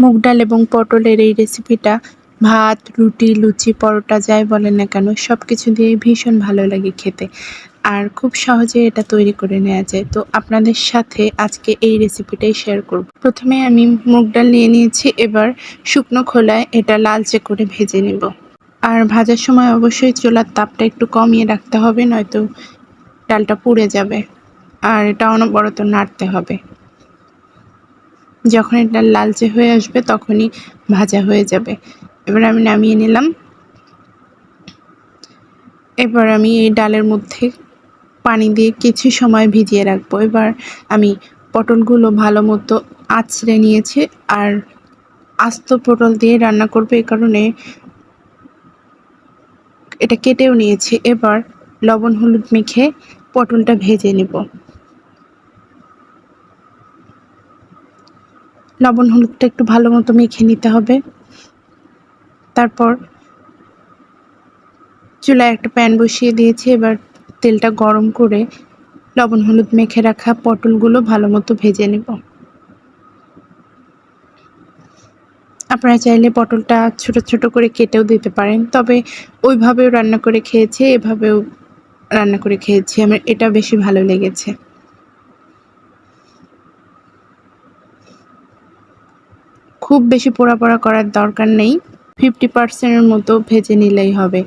মুগ ডাল এবং পটলের এই রেসিপিটা ভাত, রুটি, লুচি, পরোটা, যাই বলেন না কেন সব কিছু দিয়ে ভীষণ ভালো লাগে খেতে। আর খুব সহজে এটা তৈরি করে নেওয়া যায়। তো আপনাদের সাথে আজকে এই রেসিপিটাই শেয়ার করব। প্রথমে আমি মুগ ডাল নিয়ে নিয়েছি, এবার শুকনো খোলায় এটা লালচে করে ভেজে নেব। আর ভাজার সময় অবশ্যই চুলার তাপটা একটু কমিয়ে রাখতে হবে, নয়তো ডালটা পুড়ে যাবে। আর এটা অনবরত নাড়তে হবে। যখন এটা লালচে হয়ে আসবে তখনই ভাজা হয়ে যাবে। এবার আমি নামিয়ে নিলাম। এবার আমি এই ডালের মধ্যে পানি দিয়ে কিছু সময় ভিজিয়ে রাখব। এবার আমি পটলগুলো ভালো মতো আঁচড়ে নিয়েছি আর আস্ত পটল দিয়ে রান্না করব এই কারণে এটা কেটেও নিয়েছি। এবার লবণ হলুদ মেখে পটলটা ভেজে নেব। লবণ হলুদটা একটু ভালো মতো মেখে নিতে হবে। তারপর চুলায় একটা প্যান বসিয়ে দিয়েছি, এবার তেলটা গরম করে লবণ হলুদ মেখে রাখা পটলগুলো ভালো মতো ভেজে নেব। আপনারা চাইলে পটলটা ছোট ছোট করে কেটেও দিতে পারেন, তবে ওইভাবেও রান্না করে খেয়েছি, এভাবেও রান্না করে খেয়েছি, আমার এটা বেশি ভালো লেগেছে। খুব বেশি পোড়া পোড়া করার দরকার নেই। ফিফটি পার্সেন্টের মতো ভেজে নিলেই হবে।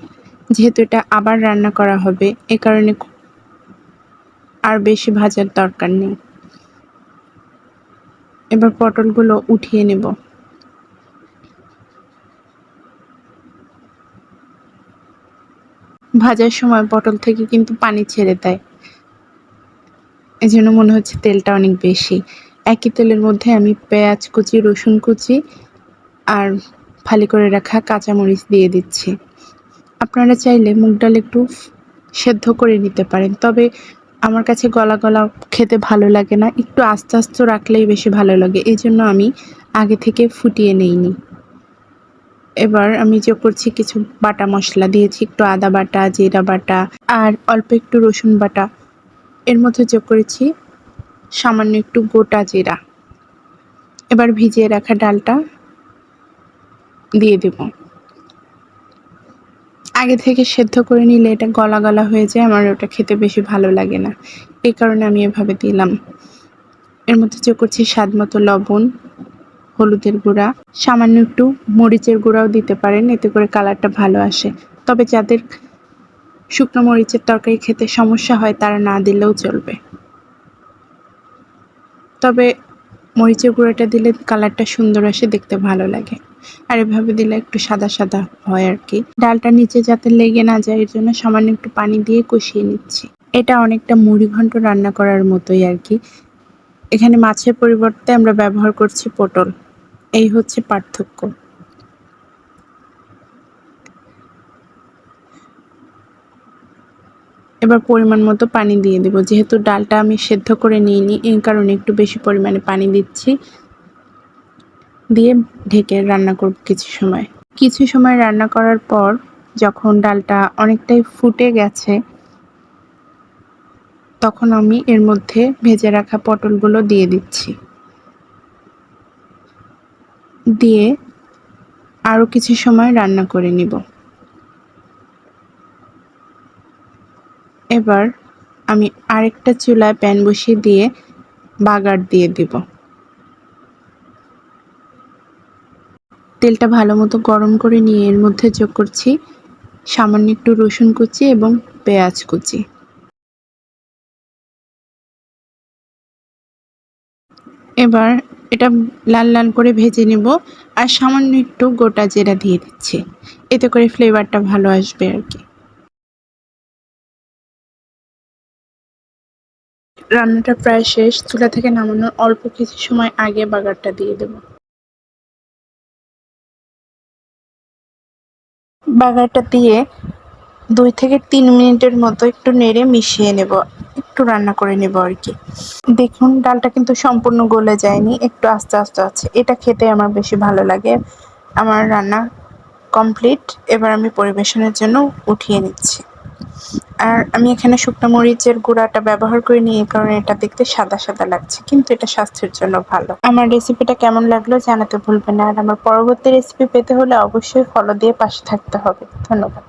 যেহেতু এটা আবার রান্না করা হবে, এ কারণে আর বেশি ভাজার দরকার নেই। এবার পটলগুলো উঠিয়ে নেব। ভাজার সময় পটল থেকে কিন্তু পানি ছেড়ে দেয়। এজন্য মনে হচ্ছে তেলটা অনেক বেশি। একই তেলের মধ্যে আমি পেঁয়াজ কুচি, রসুন কুচি আর ফালি করে রাখা কাঁচামরিচ দিয়ে দিচ্ছি। আপনারা চাইলে মুগ ডাল একটু সেদ্ধ করে নিতে পারেন, তবে আমার কাছে গলা গলা খেতে ভালো লাগে না। একটু আস্তে আস্তে রাখলেই বেশি ভালো লাগে, এই জন্য আমি আগে থেকে ফুটিয়ে নেইনি। এবার আমি যোগ করছি কিছু বাটা মশলা, দিয়েছি একটু আদা বাটা, জিরা বাটা আর অল্প একটু রসুন বাটা। এর মধ্যে যোগ করেছি সামান্য একটু গোটা জিরা। এবার ভিজিয়ে রাখা ডালটা দিয়ে দেব। আগে থেকে সেদ্ধ করে নিলে এটা গলা গলা হয়ে যায়, আমার ওটা খেতে বেশি ভালো লাগে না। এই কারণে আমি এভাবে দিলাম। এর মধ্যে যোগ করছি স্বাদ মতো লবণ, হলুদের গুঁড়া, সামান্য একটু মরিচের গুঁড়াও দিতে পারেন, এতে করে কালারটা ভালো আসে। তবে যাদের শুকনো মরিচের তরকারি খেতে সমস্যা হয়, তারা না দিলেও চলবে। তবে মরিচের গুঁড়োটা দিলে কালারটা সুন্দর আসে, দেখতে ভালো লাগে। আর এভাবে দিলে একটু সাদা সাদা হয় আর কি। ডালটা নিচে যাতে লেগে না যায়, এর জন্য সামান্য একটু পানি দিয়ে কষিয়ে নিচ্ছি। এটা অনেকটা মুড়ি ঘন্ট রান্না করার মতোই আর কি। এখানে মাছের পরিবর্তে আমরা ব্যবহার করছি পটল। এই হচ্ছে পার্থক্য। এবার পরিমাণ মতো পানি দিয়ে দেব। যেহেতু ডালটা আমি সেদ্ধ করে নিইনি, এই কারণে একটু বেশি পরিমাণে পানি দিচ্ছি। দিয়ে ঢেকে রান্না করব কিছু সময়। কিছু সময় রান্না করার পর যখন ডালটা অনেকটাই ফুটে গেছে, তখন আমি এর মধ্যে ভেজে রাখা পটলগুলো দিয়ে দিচ্ছি। দিয়ে আরও কিছু সময় রান্না করে নিব। এবার আমি আরেকটা চুলায় প্যান বসিয়ে দিয়ে বাগার দিয়ে দিব। তেলটা ভালো মতো গরম করে নিয়ে এর মধ্যে যোগ করছি সামান্য একটু রসুন কুচি এবং পেঁয়াজ কুচি। এবার এটা লাল লাল করে ভেজে নেব আর সামান্য একটু গোটা জেরা দিয়ে দিচ্ছি। এতে করে ফ্লেভারটা ভালো আসবে আর কি। রান্নাটা প্রায় শেষ। চুলা থেকে নামানোর অল্প কিছু সময় আগে বাগারটা দিয়ে দেব। বাগারটা দিয়ে দুই থেকে তিন মিনিটের মতো একটু নেড়ে মিশিয়ে নেব। একটু রান্না করে নেব আর কি। দেখুন, ডালটা কিন্তু সম্পূর্ণ গলে যায়নি। একটু আস্তে আস্তে আছে। এটা খেতে আমার বেশি ভালো লাগে। আমার রান্না কমপ্লিট। এবার আমি পরিবেশনের জন্য উঠিয়ে নিচ্ছি। আর আমি এখানে শুকনো মরিচের গুঁড়াটা ব্যবহার করে এই কারণে এটা দেখতে সাদা সাদা লাগছে, কিন্তু এটা স্বাস্থ্যের জন্য ভালো। আমার রেসিপিটা কেমন লাগল জানাতে ভুলবেন না, আর আমার পরবর্তী রেসিপি পেতে হলে অবশ্যই ফলো দিয়ে পাশে থাকতে হবে। ধন্যবাদ।